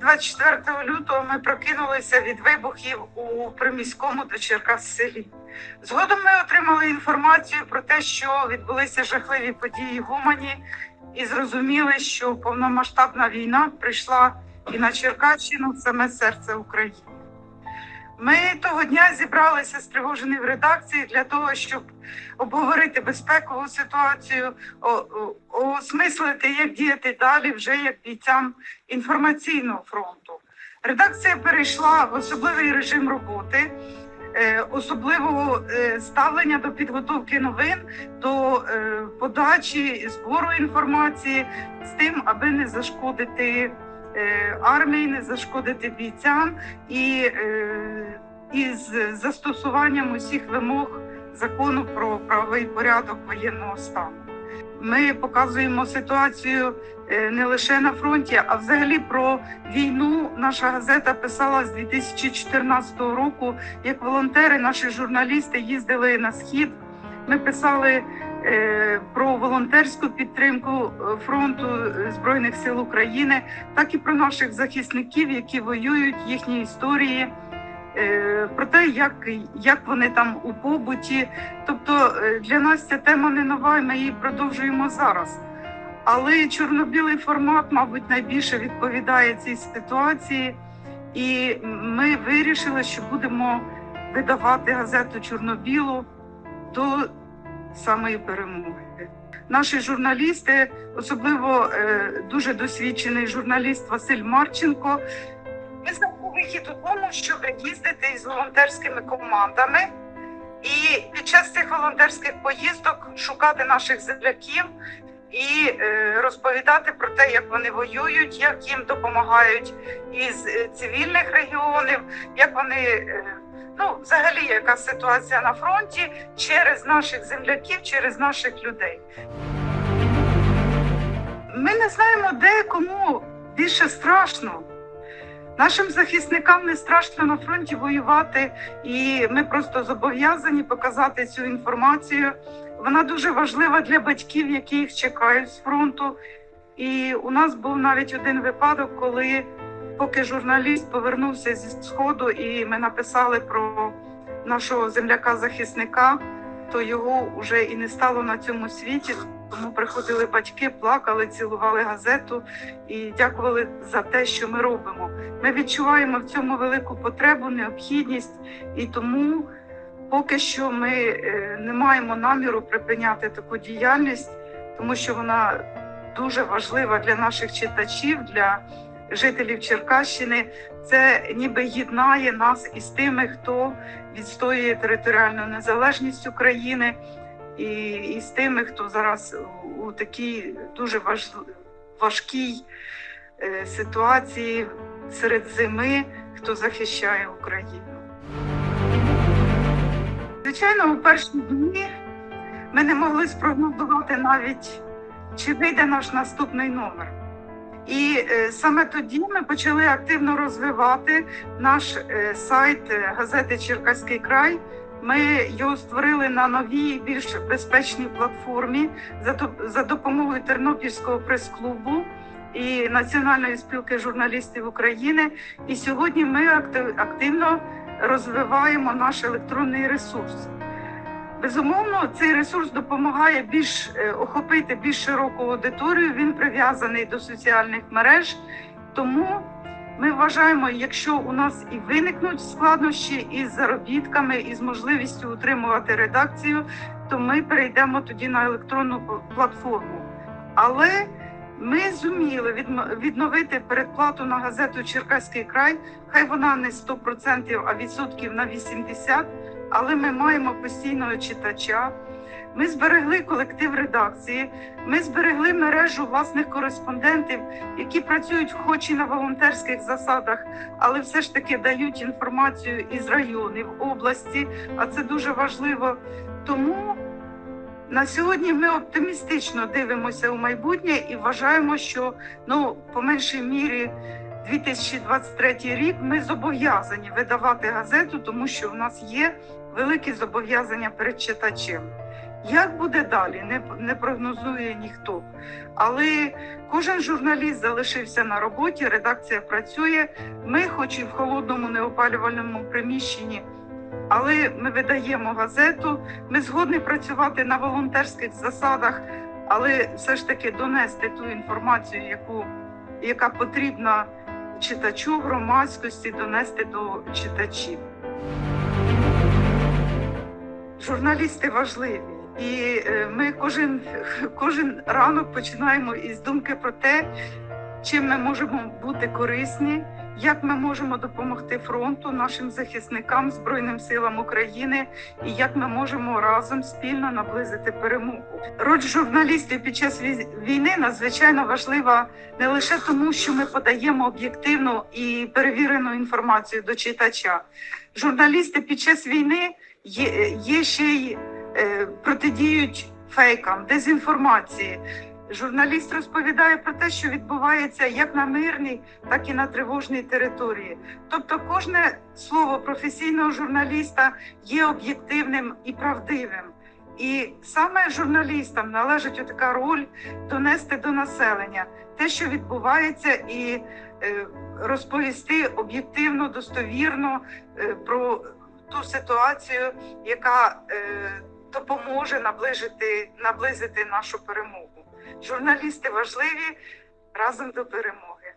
24 лютого ми прокинулися від вибухів у приміському до Черкас селі. Згодом ми отримали інформацію про те, що відбулися жахливі події в Умані, і зрозуміли, що повномасштабна війна прийшла і на Черкащину, саме серце України. Ми того дня зібралися стривожені в редакції для того, щоб обговорити безпекову ситуацію, осмислити, як діяти далі вже як бійцям інформаційного фронту. Редакція перейшла в особливий режим роботи, е, особливого е, ставлення до підготовки новин, до е, подачі збору інформації з тим, аби не зашкодити армії, не зашкодити бійцям і, е, і з застосуванням усіх вимог закону про правовий порядок воєнного стану. Ми показуємо ситуацію е, не лише на фронті, а взагалі про війну. Наша газета писала з 2014 року. Як волонтери, наші журналісти їздили на схід. Ми писали е, про волонтерську підтримку е, фронту е, збройних сил України, так і про наших захисників, які воюють, їхні історії. е, Про те, як, як вони там у побуті. Тобто для нас ця тема не нова, і ми її продовжуємо зараз. Але чорно-білий формат, мабуть, найбільше відповідає цій ситуації, і ми вирішили, що будемо видавати газету чорно-білу до самої перемоги. Наші журналісти, особливо е, дуже досвідчений журналіст Василь Марченко, знайшли вихід у тому, щоб їздити із волонтерськими командами. І під час цих волонтерських поїздок шукати наших земляків і е, розповідати про те, як вони воюють, як їм допомагають із е, цивільних регіонів, як вони ну взагалі яка ситуація на фронті через наших земляків, через наших людей. Ми не знаємо, де кому більше страшно. Нашим захисникам не страшно на фронті воювати, і ми просто зобов'язані показати цю інформацію. Вона дуже важлива для батьків, які їх чекають з фронту. І у нас був навіть один випадок, коли поки журналіст повернувся зі сходу, і ми написали про нашого земляка-захисника, то його вже і не стало на цьому світі. Тому приходили батьки, плакали, цілували газету і дякували за те, що ми робимо. Ми відчуваємо в цьому велику потребу, необхідність, і тому поки що ми е, не маємо наміру припиняти таку діяльність, тому що вона дуже важлива для наших читачів, для жителів Черкащини. Це ніби єднає нас із тими, хто відстоює територіальну незалежність України, і, і з тими, хто зараз у, такій дуже важ, важкій е, ситуації серед зими, хто захищає Україну. Звичайно, у перші дні ми не могли спрогнозувати навіть, чи вийде наш наступний номер. І е, саме тоді ми почали активно розвивати наш е, сайт е, газети Черкаський край. Ми його створили на новій, більш безпечній платформі за, доп- за допомогою Тернопільського прес-клубу і Національної спілки журналістів України. І сьогодні ми актив- активно розвиваємо наш електронний ресурс. Безумовно, цей ресурс допомагає більш е, охопити більш широку аудиторію. Він прив'язаний до соціальних мереж. Тому ми вважаємо, якщо у нас і виникнуть складнощі із заробітками, і з можливістю утримувати редакцію, то ми перейдемо тоді на електронну платформу. Але ми зуміли відновити передплату на газету Черкаський край. Хай вона не 100%, а відсотків на 80%, але ми маємо постійного читача. Ми зберегли колектив редакції, ми зберегли мережу власних кореспондентів, які працюють хоч і на волонтерських засадах, але все ж таки дають інформацію із районів, області, а це дуже важливо. Тому на сьогодні ми оптимістично дивимося у майбутнє і вважаємо, що ну, по меншій мірі 2023 рік ми зобов'язані видавати газету, тому що в нас є великі зобов'язання перед читачем. Як буде далі, не, не прогнозує ніхто. Але кожен журналіст залишився на роботі, редакція працює. Ми, хоч і в холодному неопалювальному приміщенні, але ми видаємо газету. Ми згодні працювати на волонтерських засадах, але все ж таки донести ту інформацію, яку, яка потрібна читачу, громадськості, донести до читачів. Журналісти важливі, і е, ми кожен, кожен ранок починаємо із думки про те, чим ми можемо бути корисні, як ми можемо допомогти фронту, нашим захисникам, Збройним силам України, і як ми можемо разом спільно наблизити перемогу. Роль журналістів під час війни надзвичайно важлива не лише тому, що ми подаємо об'єктивну і перевірену інформацію до читача. Журналісти під час війни є, є ще й е, протидіють фейкам, дезінформації. Журналіст розповідає про те, що відбувається як на мирній, так і на тривожній території. Тобто, кожне слово професійного журналіста є об'єктивним і правдивим. І саме журналістам належить така роль донести до населення те, що відбувається, і е, розповісти об'єктивно, достовірно е, про ту ситуацію, яка е, допоможе наближити, наблизити нашу перемогу. Журналісти важливі разом до перемоги.